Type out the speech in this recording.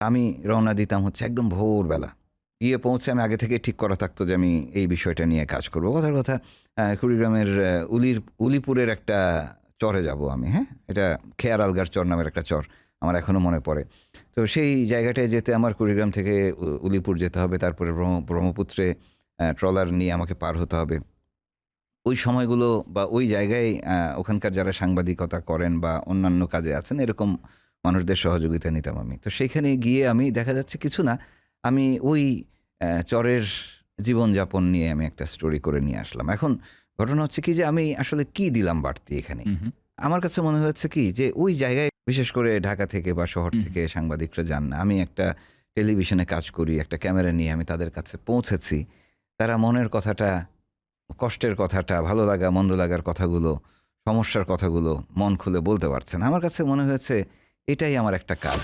আমি রওনা দিতাম হচ্ছে একদম ভোরবেলা। গিয়ে পৌঁছে আমি আগে থেকে ঠিক করা থাকতো যে আমি এই বিষয়টা নিয়ে কাজ করব। কথার কথা কুড়িগ্রামের উলির, উলিপুরের একটা চরে যাব আমি হ্যাঁ? এটা খেয়ার আলগার চর নামের একটা চর আমার এখনও মনে পড়ে। তো সেই জায়গাটায় যেতে আমার কুড়িগ্রাম থেকে উলিপুর যেতে হবে, তারপরে ব্রহ্ম- ব্রহ্মপুত্রে ট্রলার নিয়ে আমাকে পার হতে হবে। ওই সময়গুলো বা ওই জায়গায় ওখানকার যারা সাংবাদিকতা করেন বা অন্যান্য কাজে আছেন, এরকম মানুষদের সহযোগিতা নিতাম আমি। তো সেখানে গিয়ে আমি দেখা যাচ্ছে কিছু না আমি ওই চরের জীবনযাপন নিয়ে আমি একটা স্টোরি করে নিয়ে আসলাম। এখন ঘটনা হচ্ছে কি যে আমি আসলে কি দিলাম বাড়তি এখানে। আমার কাছে মনে হচ্ছে কি যে ওই জায়গায় বিশেষ করে ঢাকা থেকে বা শহর থেকে সাংবাদিকরা যান না আমি একটা টেলিভিশনে কাজ করি একটা ক্যামেরা নিয়ে আমি তাদের কাছে পৌঁছেছি। তারা মনের কথাটা কষ্টের কথাটা ভালো লাগা মন্দ লাগার কথাগুলো সমস্যার কথাগুলো মন খুলে বলতে পারছেন আমার কাছে মনে হয়েছে এটাই আমার একটা কাজ।